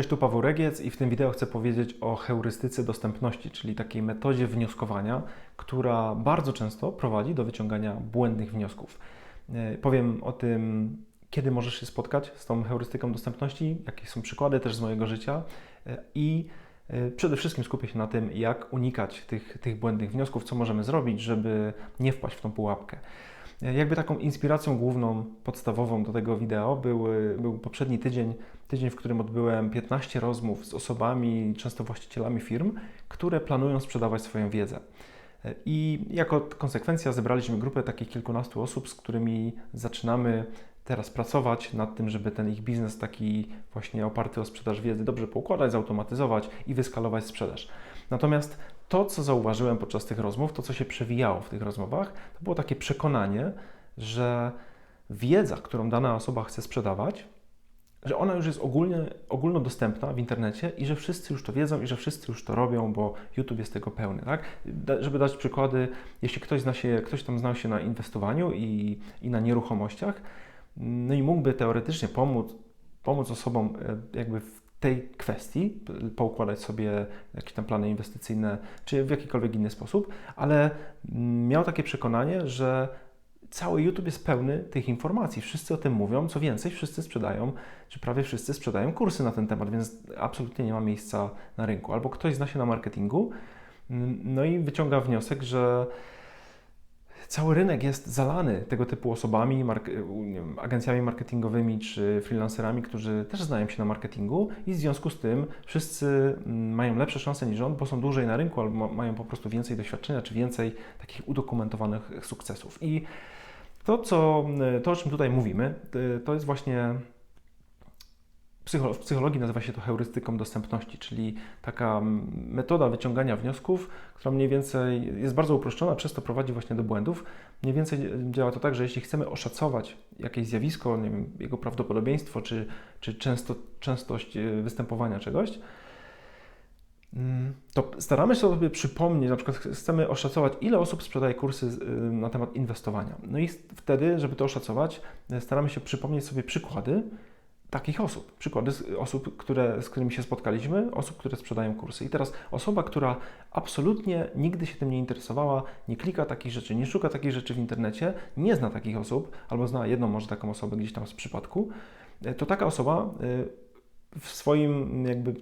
Cześć, tu Paweł Regiec i w tym wideo chcę powiedzieć o heurystyce dostępności, czyli takiej metodzie wnioskowania, która bardzo często prowadzi do wyciągania błędnych wniosków. E, powiem o tym, kiedy możesz się spotkać z tą heurystyką dostępności, jakie są przykłady też z mojego życia e, i e, przede wszystkim skupię się na tym, jak unikać tych, tych błędnych wniosków, co możemy zrobić, żeby nie wpaść w tą pułapkę. Jakby taką inspiracją główną, podstawową do tego wideo był, był poprzedni tydzień, tydzień, w którym odbyłem 15 rozmów z osobami, często właścicielami firm, które planują sprzedawać swoją wiedzę. I jako konsekwencja zebraliśmy grupę takich kilkunastu osób, z którymi zaczynamy teraz pracować nad tym, żeby ten ich biznes taki właśnie oparty o sprzedaż wiedzy dobrze poukładać, zautomatyzować i wyskalować sprzedaż. Natomiast to, co zauważyłem podczas tych rozmów, to, co się przewijało w tych rozmowach, to było takie przekonanie, że wiedza, którą dana osoba chce sprzedawać, że ona już jest ogólnie, ogólnodostępna w internecie i że wszyscy już to wiedzą i że wszyscy już to robią, bo YouTube jest tego pełny. Tak? Da, żeby dać przykłady, jeśli ktoś, zna się, ktoś tam znał się na inwestowaniu i, i na nieruchomościach, no i mógłby teoretycznie pomóc, pomóc osobom e, jakby w tej kwestii, poukładać sobie jakieś tam plany inwestycyjne, czy w jakikolwiek inny sposób, ale miał takie przekonanie, że cały YouTube jest pełny tych informacji. Wszyscy o tym mówią. Co więcej, wszyscy sprzedają, czy prawie wszyscy sprzedają kursy na ten temat, więc absolutnie nie ma miejsca na rynku. Albo ktoś zna się na marketingu, no i wyciąga wniosek, że cały rynek jest zalany tego typu osobami, mark agencjami marketingowymi czy freelancerami, którzy też znają się na marketingu i w związku z tym wszyscy mm, mają lepsze szanse niż on, bo są dłużej na rynku albo mają po prostu więcej doświadczenia czy więcej takich udokumentowanych sukcesów. I to, co, to o czym tutaj mówimy, to jest właśnie w psychologii nazywa się to heurystyką dostępności, czyli taka metoda wyciągania wniosków, która mniej więcej jest bardzo uproszczona, często prowadzi właśnie do błędów. Mniej więcej działa to tak, że jeśli chcemy oszacować jakieś zjawisko, wiem, jego prawdopodobieństwo czy, czy często, częstość e, występowania czegoś, mm, to staramy się sobie przypomnieć, na przykład chcemy oszacować, ile osób sprzedaje kursy e, na temat inwestowania. No i wtedy, żeby to oszacować, e, staramy się przypomnieć sobie przykłady, takich osób. Przykłady osób, które, z którymi się spotkaliśmy, osób, które sprzedają kursy. I teraz osoba, która absolutnie nigdy się tym nie interesowała, nie klika takich rzeczy, nie szuka takich rzeczy w internecie, nie zna takich osób, albo zna jedną może taką osobę gdzieś tam z przypadku, e, to taka osoba e, w swoim jakby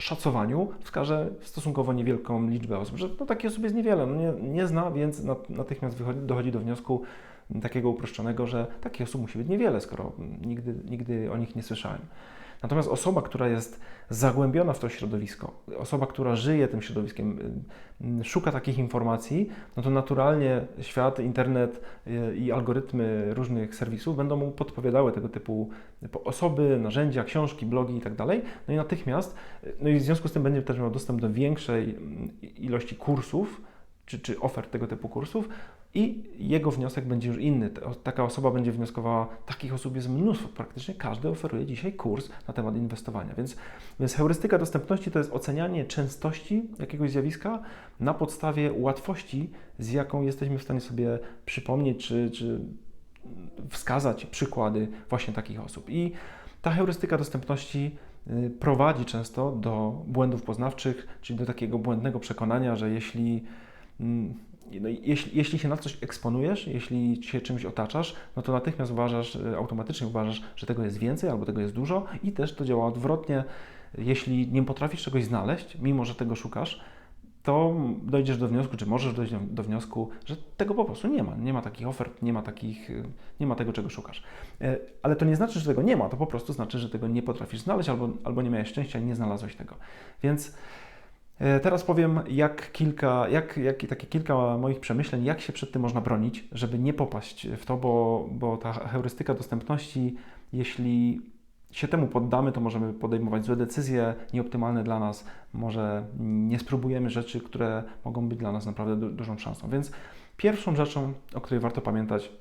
szacowaniu wskaże stosunkowo niewielką liczbę osób, że no, takich osób jest niewiele, no, nie, nie zna, więc natychmiast wychodzi, dochodzi do wniosku, takiego uproszczonego, że takich osób musi być niewiele, skoro nigdy, nigdy o nich nie słyszałem. Natomiast osoba, która jest zagłębiona w to środowisko, osoba, która żyje tym środowiskiem, y, szuka takich informacji, no to naturalnie świat, internet y, i algorytmy różnych serwisów będą mu podpowiadały tego typu osoby, narzędzia, książki, blogi itd. Tak no i natychmiast, y, no i w związku z tym będzie też miał dostęp do większej ilości kursów, czy, czy ofert tego typu kursów, i jego wniosek będzie już inny. Taka osoba będzie wnioskowała, takich osób jest mnóstwo, praktycznie każdy oferuje dzisiaj kurs na temat inwestowania. Więc, więc heurystyka dostępności to jest ocenianie częstości jakiegoś zjawiska na podstawie łatwości, z jaką jesteśmy w stanie sobie przypomnieć czy, czy wskazać przykłady właśnie takich osób. I ta heurystyka dostępności y, prowadzi często do błędów poznawczych, czyli do takiego błędnego przekonania, że jeśli mm, no, jeśli, jeśli się na coś eksponujesz, jeśli się czymś otaczasz, no to natychmiast uważasz, e, automatycznie uważasz, że tego jest więcej albo tego jest dużo i też to działa odwrotnie. Jeśli nie potrafisz czegoś znaleźć, mimo że tego szukasz, to dojdziesz do wniosku, czy możesz dojść do, wniosku, że tego po prostu nie ma. Nie ma takich ofert, nie ma, takich, e, nie ma tego, czego szukasz. E, ale to nie znaczy, że tego nie ma, to po prostu znaczy, że tego nie potrafisz znaleźć albo, albo nie miałeś szczęścia i nie znalazłeś tego. Więc teraz powiem, jak kilka, jak, jak, takie kilka moich przemyśleń, jak się przed tym można bronić, żeby nie popaść w to, bo, bo ta heurystyka dostępności, jeśli się temu poddamy, to możemy podejmować złe decyzje, nieoptymalne dla nas, może nie spróbujemy rzeczy, które mogą być dla nas naprawdę du dużą szansą. Więc pierwszą rzeczą, o której warto pamiętać,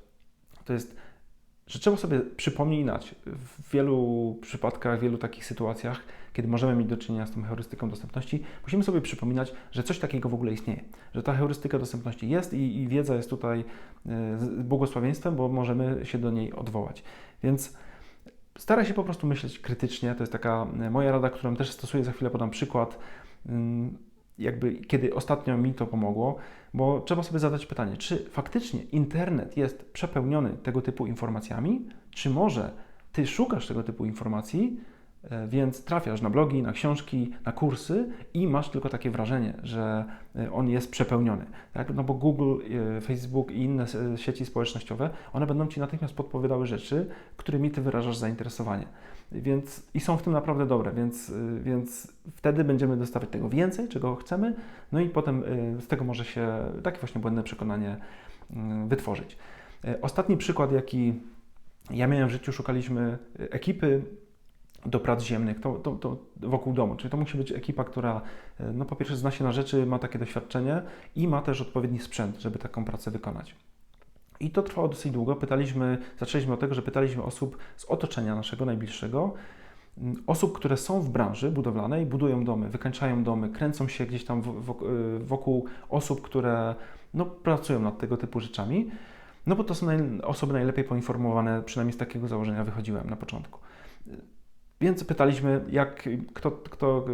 to jest że trzeba sobie przypominać w wielu przypadkach, w wielu takich sytuacjach, kiedy możemy mieć do czynienia z tą heurystyką dostępności, musimy sobie przypominać, że coś takiego w ogóle istnieje, że ta heurystyka dostępności jest i, i wiedza jest tutaj e, błogosławieństwem, bo możemy się do niej odwołać. Więc staraj się po prostu myśleć krytycznie. To jest taka e, moja rada, którą też stosuję. Za chwilę podam przykład. Mm, jakby kiedy ostatnio mi to pomogło, bo trzeba sobie zadać pytanie, czy faktycznie internet jest przepełniony tego typu informacjami, czy może ty szukasz tego typu informacji, więc trafiasz na blogi, na książki, na kursy i masz tylko takie wrażenie, że e, on jest przepełniony. Tak? No bo Google, e, Facebook i inne sieci społecznościowe, one będą Ci natychmiast podpowiadały rzeczy, którymi Ty wyrażasz zainteresowanie. Więc, I są w tym naprawdę dobre, więc, więc wtedy będziemy dostawać tego więcej, czego chcemy, no i potem z tego może się takie właśnie błędne przekonanie mm, wytworzyć. Ostatni przykład, jaki ja miałem w życiu, szukaliśmy ekipy do prac ziemnych, to, to, to, wokół domu. Czyli to musi być ekipa, która e, no po pierwsze zna się na rzeczy, ma takie doświadczenie i ma też odpowiedni sprzęt, żeby taką pracę wykonać. I to trwało dosyć długo. Pytaliśmy, zaczęliśmy od tego, że pytaliśmy osób z otoczenia naszego najbliższego, osób, które są w branży budowlanej, budują domy, wykańczają domy, kręcą się gdzieś tam e, wokół osób, które no, pracują nad tego typu rzeczami. No bo to są osoby najlepiej poinformowane, przynajmniej z takiego założenia wychodziłem na początku. Więc pytaliśmy, jak, kto, kto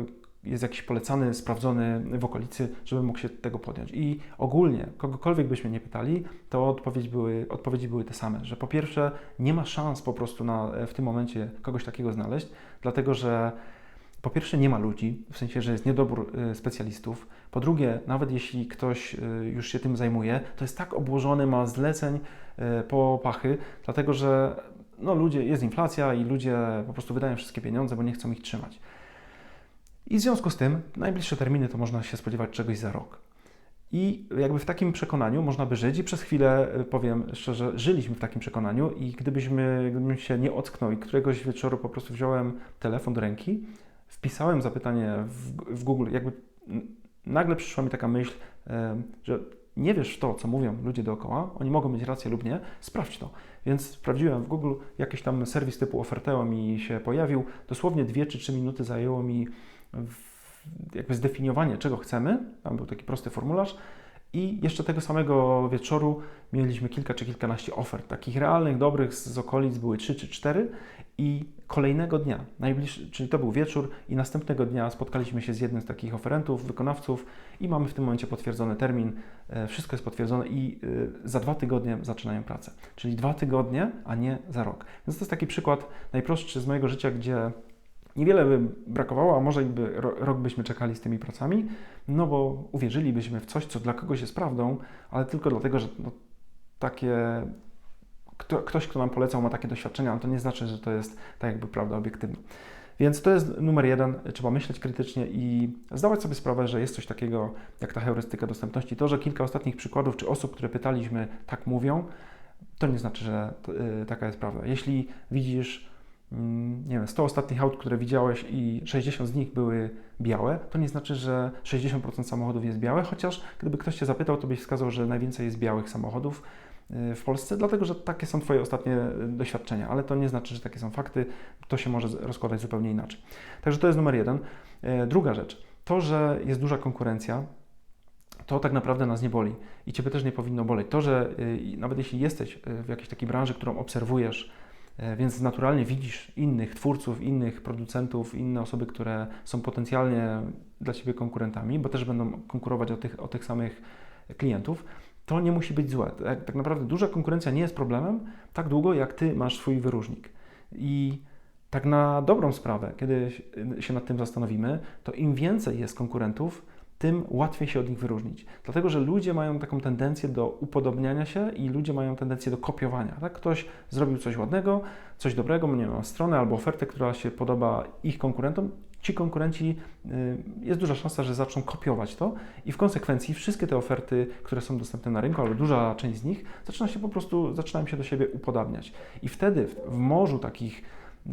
jest jakiś polecany, sprawdzony w okolicy, żeby mógł się tego podjąć. I ogólnie, kogokolwiek byśmy nie pytali, to odpowiedzi były, odpowiedzi były te same, że po pierwsze nie ma szans po prostu na, w tym momencie kogoś takiego znaleźć, dlatego że po pierwsze nie ma ludzi, w sensie, że jest niedobór y, specjalistów. Po drugie, nawet jeśli ktoś y, już się tym zajmuje, to jest tak obłożony, ma zleceń y, po pachy, dlatego że no ludzie, jest inflacja i ludzie po prostu wydają wszystkie pieniądze, bo nie chcą ich trzymać. I w związku z tym najbliższe terminy to można się spodziewać czegoś za rok. I jakby w takim przekonaniu można by żyć i przez chwilę, y, powiem szczerze, żyliśmy w takim przekonaniu i gdybyśmy, gdybym się nie ocknął i któregoś wieczoru po prostu wziąłem telefon do ręki, wpisałem zapytanie w, w Google, jakby nagle przyszła mi taka myśl, że nie wiesz to, co mówią ludzie dookoła, oni mogą mieć rację lub nie, sprawdź to. Więc sprawdziłem w Google, jakiś tam serwis typu Oferteo mi się pojawił. Dosłownie 2 czy 3 minuty zajęło mi jakby zdefiniowanie, czego chcemy. Tam był taki prosty formularz. I jeszcze tego samego wieczoru mieliśmy kilka czy kilkanaście ofert. Takich realnych, dobrych z okolic były trzy czy cztery. I kolejnego dnia, najbliższy, czyli to był wieczór, i następnego dnia spotkaliśmy się z jednym z takich oferentów, wykonawców, i mamy w tym momencie potwierdzony termin. E, wszystko jest potwierdzone, i e, za dwa tygodnie zaczynają pracę. Czyli dwa tygodnie, a nie za rok. Więc to jest taki przykład najprostszy z mojego życia, gdzie Niewiele by brakowało, a może by rok byśmy czekali z tymi pracami, no bo uwierzylibyśmy w coś, co dla kogoś jest prawdą, ale tylko dlatego, że no, takie kto, ktoś, kto nam polecał, ma takie doświadczenia, ale to nie znaczy, że to jest tak jakby prawda obiektywna. Więc to jest numer jeden, trzeba myśleć krytycznie i zdawać sobie sprawę, że jest coś takiego jak ta heurystyka dostępności. To, że kilka ostatnich przykładów czy osób, które pytaliśmy, tak mówią, to nie znaczy, że yy, taka jest prawda. Jeśli widzisz Mm, nie wiem, 100 ostatnich aut, które widziałeś i 60 z nich były białe, to nie znaczy, że 60% samochodów jest białe, chociaż gdyby ktoś Cię zapytał, to byś wskazał, że najwięcej jest białych samochodów y, w Polsce, dlatego że takie są Twoje ostatnie y, doświadczenia, ale to nie znaczy, że takie są fakty, to się może rozkładać zupełnie inaczej. Także to jest numer jeden. Y, druga rzecz, to, że jest duża konkurencja, to tak naprawdę nas nie boli i Ciebie też nie powinno boleć. To, że nawet jeśli jesteś w jakiejś takiej branży, którą obserwujesz, więc naturalnie widzisz innych twórców, innych producentów, inne osoby, które są potencjalnie dla Ciebie konkurentami, bo też będą konkurować o tych, o tych samych klientów. To nie musi być złe. Tak, tak naprawdę duża konkurencja nie jest problemem tak długo, jak Ty masz swój wyróżnik. I tak na dobrą sprawę, kiedy się nad tym zastanowimy, to im więcej jest konkurentów, tym łatwiej się od nich wyróżnić. Dlatego, że ludzie mają taką tendencję do upodobniania się i ludzie mają tendencję do kopiowania. Tak? Ktoś zrobił coś ładnego, coś dobrego, nie wiem, stronę albo ofertę, która się podoba ich konkurentom, ci konkurenci, y, jest duża szansa, że zaczną kopiować to i w konsekwencji wszystkie te oferty, które są dostępne na rynku, albo duża część z nich, zaczyna się po prostu, zaczynają się do siebie upodabniać. I wtedy w morzu takich, y,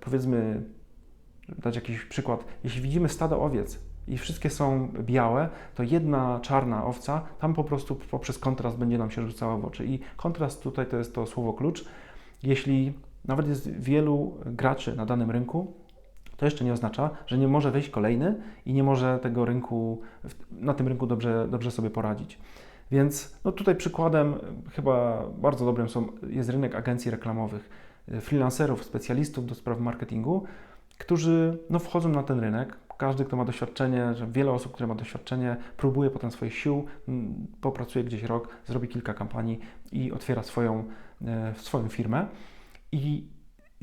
powiedzmy, dać jakiś przykład, jeśli widzimy stado owiec, i wszystkie są białe, to jedna czarna owca tam po prostu poprzez kontrast będzie nam się rzucała w oczy. I kontrast tutaj to jest to słowo klucz. Jeśli nawet jest wielu graczy na danym rynku, to jeszcze nie oznacza, że nie może wejść kolejny i nie może tego rynku, na tym rynku dobrze, dobrze sobie poradzić. Więc no tutaj przykładem chyba bardzo dobrym są, jest rynek agencji reklamowych. e, freelancerów, specjalistów do spraw marketingu, którzy no, wchodzą na ten rynek. Każdy, kto ma doświadczenie, wiele osób, które ma doświadczenie, próbuje potem swoich sił, popracuje gdzieś rok, zrobi kilka kampanii i otwiera swoją, e, swoją firmę. I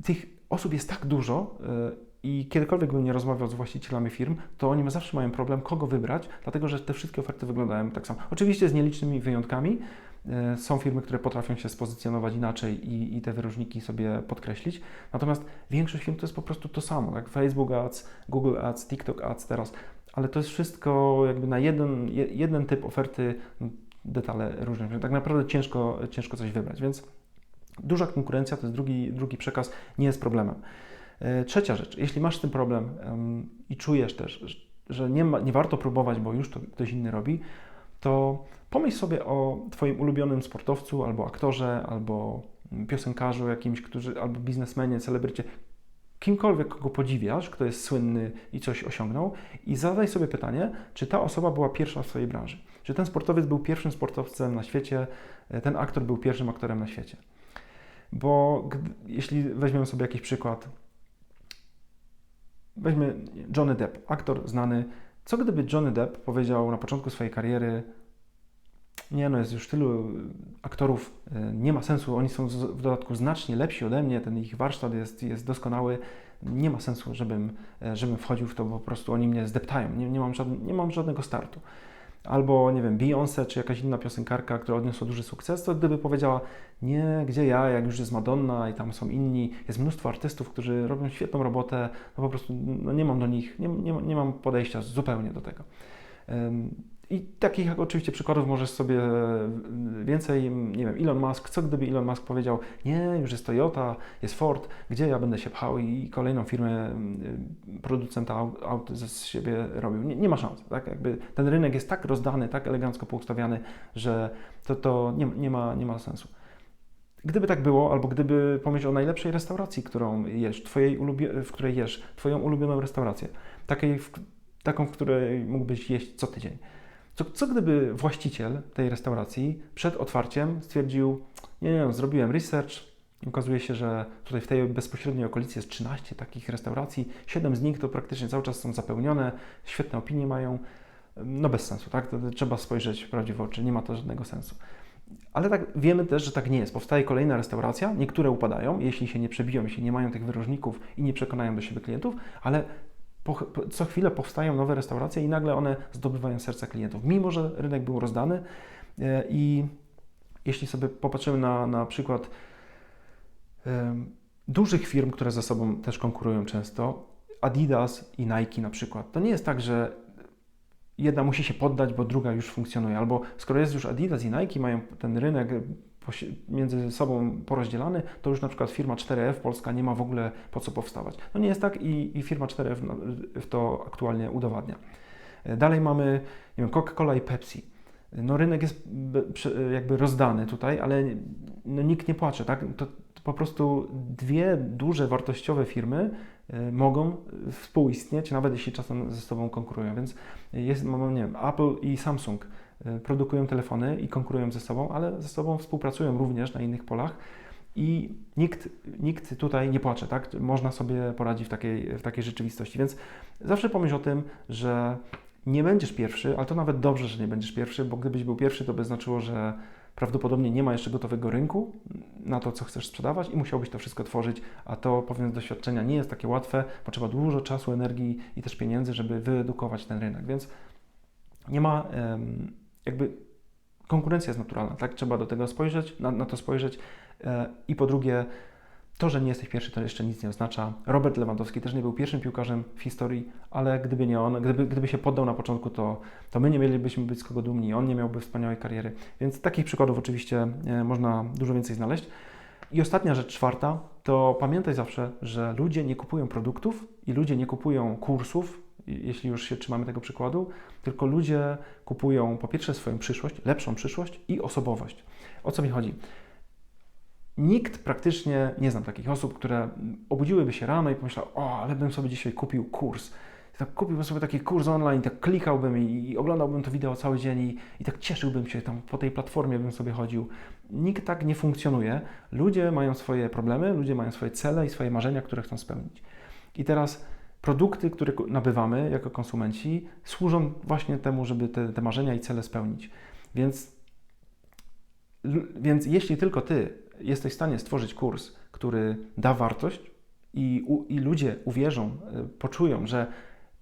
tych osób jest tak dużo, i kiedykolwiek bym nie rozmawiał z właścicielami firm, to oni zawsze mają problem, kogo wybrać, dlatego że te wszystkie oferty wyglądają tak samo. Oczywiście z nielicznymi wyjątkami. E, są firmy, które potrafią się spozycjonować inaczej i, i te wyróżniki sobie podkreślić. Natomiast większość firm to jest po prostu to samo, tak? Facebook Ads, Google Ads, TikTok Ads teraz, ale to jest wszystko jakby na jeden, jeden typ oferty, detale różne. Tak naprawdę ciężko, ciężko coś wybrać, więc duża konkurencja to jest drugi, drugi przekaz, nie jest problemem. E, trzecia rzecz, jeśli masz z tym problem i czujesz też, że nie, ma, nie warto próbować, bo już to ktoś inny robi, to pomyśl sobie o Twoim ulubionym sportowcu, albo aktorze, albo piosenkarzu jakimś, którzy, albo biznesmenie, celebrycie, kimkolwiek, kogo podziwiasz, kto jest słynny i coś osiągnął, i zadaj sobie pytanie, czy ta osoba była pierwsza w swojej branży. Czy ten sportowiec był pierwszym sportowcem na świecie, e, ten aktor był pierwszym aktorem na świecie. Bo gdy, jeśli weźmiemy sobie jakiś przykład, Weźmy Johnny Depp, aktor znany. Co gdyby Johnny Depp powiedział na początku swojej kariery, nie no, jest już tylu aktorów, e, nie ma sensu, oni są w dodatku znacznie lepsi ode mnie, ten ich warsztat jest, jest doskonały, nie ma sensu, żebym, e, żebym wchodził w to, bo po prostu oni mnie zdeptają, nie, nie, mam, żadne, nie mam żadnego startu albo nie wiem, Beyoncé czy jakaś inna piosenkarka, która odniosła duży sukces, to gdyby powiedziała, nie, gdzie ja, jak już jest Madonna i tam są inni, jest mnóstwo artystów, którzy robią świetną robotę, no po prostu no nie mam do nich, nie, nie, nie mam podejścia zupełnie do tego. I takich jak oczywiście przykładów możesz sobie więcej, nie wiem, Elon Musk, co gdyby Elon Musk powiedział, nie, już jest Toyota, jest Ford, gdzie ja będę się pchał i kolejną firmę producenta aut, aut z siebie robił. Nie, nie, ma szans, tak? Jakby ten rynek jest tak rozdany, tak elegancko poustawiany, że to, to nie, nie, ma, nie ma sensu. Gdyby tak było, albo gdyby pomyśleć o najlepszej restauracji, którą jesz, twojej w której jesz, Twoją ulubioną restaurację, takiej, w, taką, w której mógłbyś jeść co tydzień co, co gdyby właściciel tej restauracji przed otwarciem stwierdził, nie, nie, zrobiłem research okazuje się, że tutaj w tej bezpośredniej okolicy jest 13 takich restauracji, 7 z nich to praktycznie cały czas są zapełnione, świetne opinie mają, no bez sensu, tak? To trzeba spojrzeć prawdziwie w oczy, nie ma to żadnego sensu. Ale tak, wiemy też, że tak nie jest. Powstaje kolejna restauracja, niektóre upadają, jeśli się nie przebiją, jeśli nie mają tych wyróżników i nie przekonają do siebie klientów, ale po, co chwilę powstają nowe restauracje i nagle one zdobywają serca klientów, mimo że rynek był rozdany. E, I jeśli sobie popatrzymy na, na przykład dużych firm, które ze sobą też konkurują często, Adidas i Nike na przykład, to nie jest tak, że jedna musi się poddać, bo druga już funkcjonuje. Albo skoro jest już Adidas i Nike, mają ten rynek między sobą porozdzielany, to już na przykład firma 4F Polska nie ma w ogóle po co powstawać. No nie jest tak i, i firma 4F no, to aktualnie udowadnia. Dalej mamy nie wiem, Coca-Cola i Pepsi. No rynek jest jakby rozdany tutaj, ale no nikt nie płacze, tak? To, to po prostu dwie duże wartościowe firmy e, mogą współistnieć, nawet jeśli czasem ze sobą konkurują. Więc jest, mamy, nie wiem, Apple i Samsung E, produkują telefony i konkurują ze sobą, ale ze sobą współpracują również na innych polach i nikt, nikt tutaj nie płacze, tak? Można sobie poradzić w takiej, w takiej rzeczywistości. Więc zawsze pomyśl o tym, że nie będziesz pierwszy, ale to nawet dobrze, że nie będziesz pierwszy, bo gdybyś był pierwszy, to by znaczyło, że prawdopodobnie nie ma jeszcze gotowego rynku na to, co chcesz sprzedawać i musiałbyś to wszystko tworzyć, a to powiem z doświadczenia nie jest takie łatwe, potrzeba dużo czasu, energii i też pieniędzy, żeby wyedukować ten rynek, więc nie ma jakby konkurencja jest naturalna, tak? Trzeba do tego spojrzeć, na, na to spojrzeć. E, I po drugie, to, że nie jesteś pierwszy, to jeszcze nic nie oznacza. Robert Lewandowski też nie był pierwszym piłkarzem w historii, ale gdyby nie on, gdyby, gdyby się poddał na początku, to, to my nie mielibyśmy być z kogo dumni, on nie miałby wspaniałej kariery. Więc takich przykładów oczywiście e, można dużo więcej znaleźć. I ostatnia rzecz, czwarta, to pamiętaj zawsze, że ludzie nie kupują produktów i ludzie nie kupują kursów, jeśli już się trzymamy tego przykładu, tylko ludzie kupują po pierwsze swoją przyszłość, lepszą przyszłość i osobowość. O co mi chodzi? Nikt praktycznie nie znam takich osób, które obudziłyby się rano i pomyślały, o, ale bym sobie dzisiaj kupił kurs. tak kupiłbym sobie taki kurs online, tak klikałbym i, i oglądałbym to wideo cały dzień i, i tak cieszyłbym się, tam po tej platformie bym sobie chodził. Nikt tak nie funkcjonuje. Ludzie mają swoje problemy, ludzie mają swoje cele i swoje marzenia, które chcą spełnić. I teraz produkty, które nabywamy jako konsumenci, służą właśnie temu, żeby te, te marzenia i cele spełnić. Więc, więc jeśli tylko Ty jesteś w stanie stworzyć kurs, który da wartość i, i ludzie uwierzą, e, poczują, że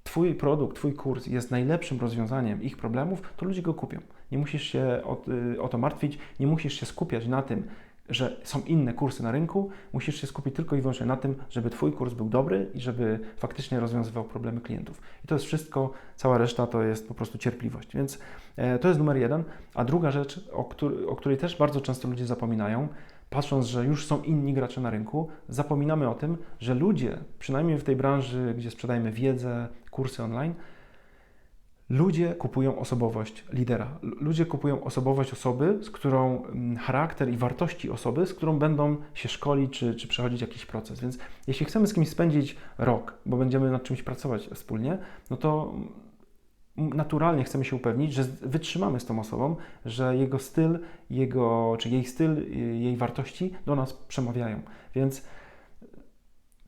Twój produkt, Twój kurs jest najlepszym rozwiązaniem ich problemów, to ludzie go kupią. Nie musisz się o, y, o, to martwić, nie musisz się skupiać na tym, że są inne kursy na rynku, musisz się skupić tylko i wyłącznie na tym, żeby Twój kurs był dobry i żeby faktycznie rozwiązywał problemy klientów. I to jest wszystko, cała reszta to jest po prostu cierpliwość. Więc e, to jest numer jeden. A druga rzecz, o, o której też bardzo często ludzie zapominają, patrząc, że już są inni gracze na rynku, zapominamy o tym, że ludzie, przynajmniej w tej branży, gdzie sprzedajemy wiedzę, kursy online, ludzie kupują osobowość lidera. Ludzie kupują osobowość osoby, z którą mm, charakter i wartości osoby, z którą będą się szkolić czy, czy przechodzić jakiś proces. Więc jeśli chcemy z kimś spędzić rok, bo będziemy nad czymś pracować wspólnie, no to naturalnie chcemy się upewnić, że wytrzymamy z tą osobą, że jego styl, jego, czy jej styl, jej wartości do nas przemawiają. Więc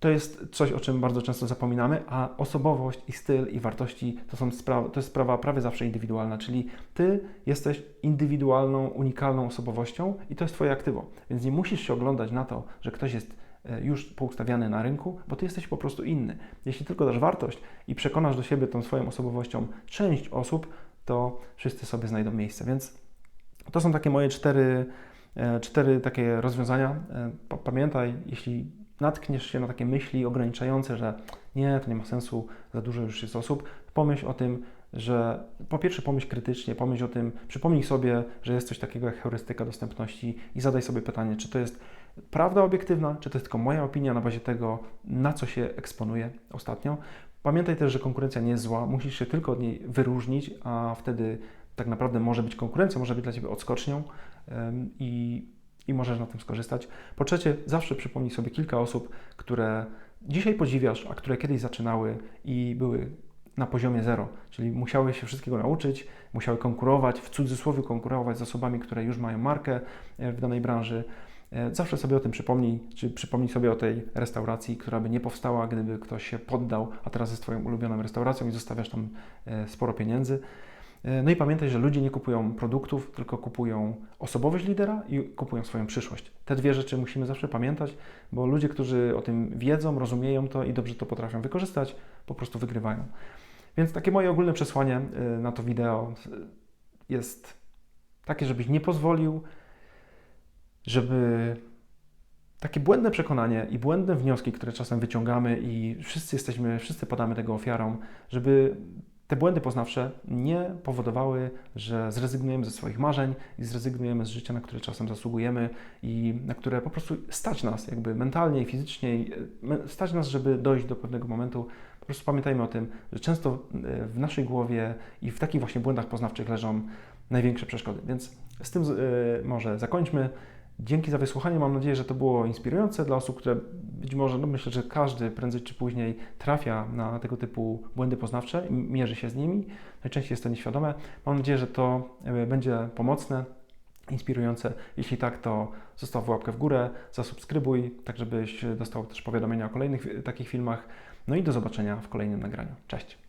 to jest coś, o czym bardzo często zapominamy, a osobowość i styl i wartości to, są to jest sprawa prawie zawsze indywidualna, czyli ty jesteś indywidualną, unikalną osobowością i to jest twoje aktywo. Więc nie musisz się oglądać na to, że ktoś jest e, już poustawiany na rynku, bo ty jesteś po prostu inny. Jeśli tylko dasz wartość i przekonasz do siebie tą swoją osobowością część osób, to wszyscy sobie znajdą miejsce. Więc to są takie moje cztery, e, cztery takie rozwiązania. E, pamiętaj, jeśli natkniesz się na takie myśli ograniczające, że nie, to nie ma sensu, za dużo już jest osób, pomyśl o tym, że po pierwsze pomyśl krytycznie, pomyśl o tym, przypomnij sobie, że jest coś takiego jak heurystyka dostępności i zadaj sobie pytanie, czy to jest prawda obiektywna, czy to jest tylko moja opinia na bazie tego, na co się eksponuje ostatnio. Pamiętaj też, że konkurencja nie jest zła, musisz się tylko od niej wyróżnić, a wtedy tak naprawdę może być konkurencja, może być dla Ciebie odskocznią i i możesz na tym skorzystać. Po trzecie, zawsze przypomnij sobie kilka osób, które dzisiaj podziwiasz, a które kiedyś zaczynały i były na poziomie zero, czyli musiały się wszystkiego nauczyć, musiały konkurować, w cudzysłowie konkurować z osobami, które już mają markę e, w danej branży. E, zawsze sobie o tym przypomnij, czy przypomnij sobie o tej restauracji, która by nie powstała, gdyby ktoś się poddał, a teraz jest Twoją ulubioną restauracją i zostawiasz tam e, sporo pieniędzy. E, no i pamiętaj, że ludzie nie kupują produktów, tylko kupują osobowość lidera i kupują swoją przyszłość. Te dwie rzeczy musimy zawsze pamiętać, bo ludzie, którzy o tym wiedzą, rozumieją to i dobrze to potrafią wykorzystać, po prostu wygrywają. Więc takie moje ogólne przesłanie e, na to wideo e, jest takie, żebyś nie pozwolił, żeby takie błędne przekonanie i błędne wnioski, które czasem wyciągamy i wszyscy jesteśmy, wszyscy padamy tego ofiarą, żeby te błędy poznawcze nie powodowały, że zrezygnujemy ze swoich marzeń i zrezygnujemy z życia, na które czasem zasługujemy i na które po prostu stać nas, jakby mentalnie i fizycznie, stać nas, żeby dojść do pewnego momentu. Po prostu pamiętajmy o tym, że często e, w naszej głowie i w takich właśnie błędach poznawczych leżą największe przeszkody. Więc z tym e, może zakończmy. Dzięki za wysłuchanie. Mam nadzieję, że to było inspirujące dla osób, które być może, no myślę, że każdy prędzej czy później trafia na tego typu błędy poznawcze mierzy się z nimi. Najczęściej jest to nieświadome. Mam nadzieję, że to e, będzie pomocne, inspirujące. Jeśli tak, to zostaw łapkę w górę, zasubskrybuj, tak żebyś dostał też powiadomienia o kolejnych takich filmach. No i do zobaczenia w kolejnym nagraniu. Cześć!